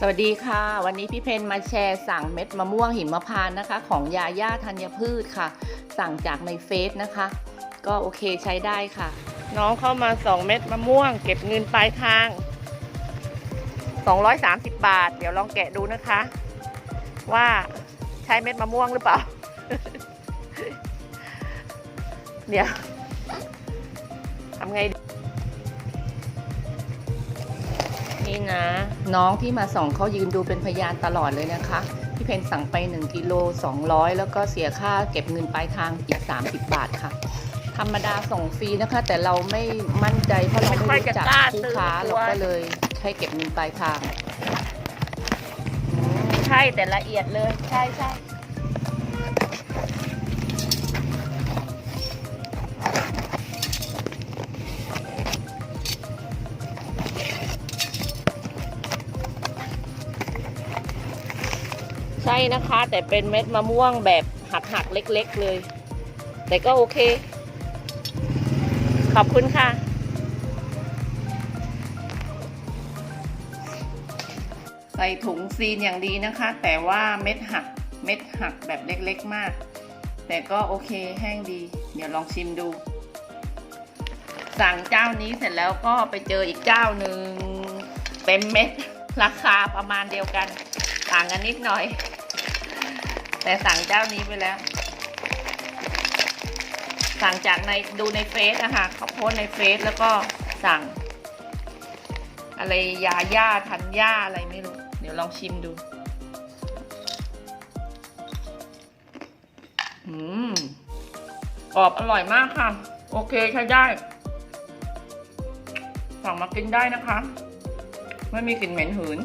สวัสดีค่ะ วันนี้พี่เพนมาแชร์สั่งเม็ดมะม่วงหิมพานต์นะคะ ของยาย่าธัญพืชค่ะ สั่งจากในเฟซนะคะ ก็โอเคใช้ได้ค่ะ น้องเข้ามา2เม็ดมะม่วง เก็บเงินปลายทาง 230 บาท เดี๋ยวลองแกะดูนะคะ ว่าใช้เม็ดมะม่วงหรือเปล่า เดี๋ยวทำไงดี นี่นะ น้องที่มาส่องเขายืนดูเป็นพยานตลอดเลยนะคะ พี่เพนสั่งไป 1กิโล200 แล้วก็เสียค่าเก็บเงินปลายทางอีก 30 บาทค่ะ ธรรมดาส่งฟรีนะคะ แต่เราไม่มั่นใจเพราะเราไม่รู้จักผู้ค้าเราก็เลยใช้เก็บเงินปลายทางอืมใช่แต่ละเอียดเลย ใช่ใช่ ใช่นะคะ แต่เป็นเม็ดมะม่วงแบบหักๆเล็ก ๆ เลย แต่ก็โอเค ขอบคุณค่ะใส่ถุงซีนอย่างดีนะคะ แต่ว่าเม็ดหักเม็ดหักแบบเล็กๆมาก แต่ก็โอเคแห้งดี เดี๋ยวลองชิมดู สั่งเจ้านี้เสร็จแล้วก็ไปเจออีกเจ้าหนึ่งเป็นเม็ดราคาประมาณเดียวกัน ต่างกันนิดหน่อย แต่สั่งเจ้านี้ไปแล้ว สั่งจากในดูในเฟซนะคะเขาโพสในเฟซแล้วก็สั่ง อะไรยาย่าทันย่าอะไรไม่รู้ เดี๋ยวลองชิมดูอืมกรอบอร่อยมากค่ะ โอเคใช้ได้ สั่งมากินได้นะคะ ไม่มีกลิ่นเหม็นหืน